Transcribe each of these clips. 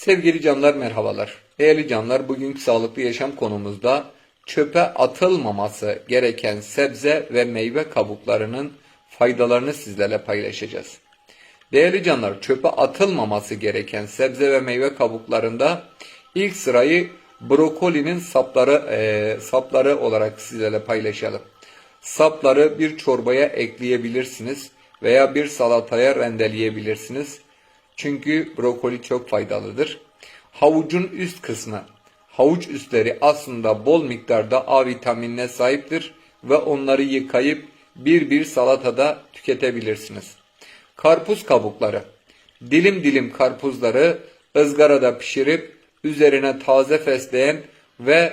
Sevgili canlar merhabalar. Değerli canlar bugünkü sağlıklı yaşam konumuzda çöpe atılmaması gereken sebze ve meyve kabuklarının faydalarını sizlerle paylaşacağız. Değerli canlar çöpe atılmaması gereken sebze ve meyve kabuklarında ilk sırayı brokolinin sapları eee, sapları olarak sizlerle paylaşalım. Sapları bir çorbaya ekleyebilirsiniz veya bir salataya rendeleyebilirsiniz. Çünkü brokoli çok faydalıdır. Havucun üst kısmı, havuç üstleri aslında bol miktarda A vitaminine sahiptir ve onları yıkayıp bir bir salatada tüketebilirsiniz. Karpuz kabukları. Dilim dilim karpuzları ızgarada pişirip üzerine taze fesleğen ve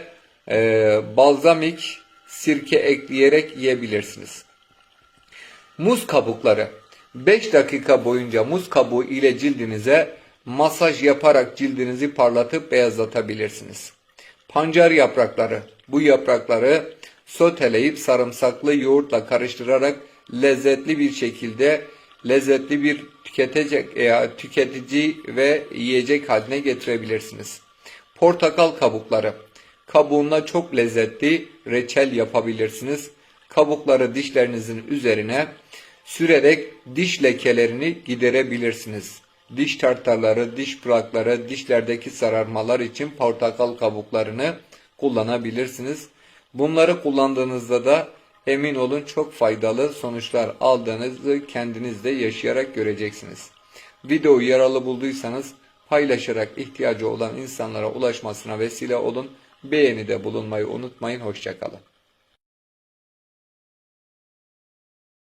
e, balzamik sirke ekleyerek yiyebilirsiniz. Muz kabukları. 5 dakika boyunca muz kabuğu ile cildinize masaj yaparak cildinizi parlatıp beyazlatabilirsiniz. Pancar yaprakları. Bu yaprakları soteleyip sarımsaklı yoğurtla karıştırarak lezzetli bir şekilde lezzetli bir tüketecek veya tüketici ve yiyecek haline getirebilirsiniz. Portakal kabukları. Kabuğunla çok lezzetli reçel yapabilirsiniz. Kabukları dişlerinizin üzerine sürerek diş lekelerini giderebilirsiniz. Diş tartarları, diş pırakları, dişlerdeki sararmalar için portakal kabuklarını kullanabilirsiniz. Bunları kullandığınızda da emin olun çok faydalı sonuçlar aldığınızı kendiniz de yaşayarak göreceksiniz. Videoyu yaralı bulduysanız paylaşarak ihtiyacı olan insanlara ulaşmasına vesile olun. Beğeni de bulunmayı unutmayın. Hoşçakalın.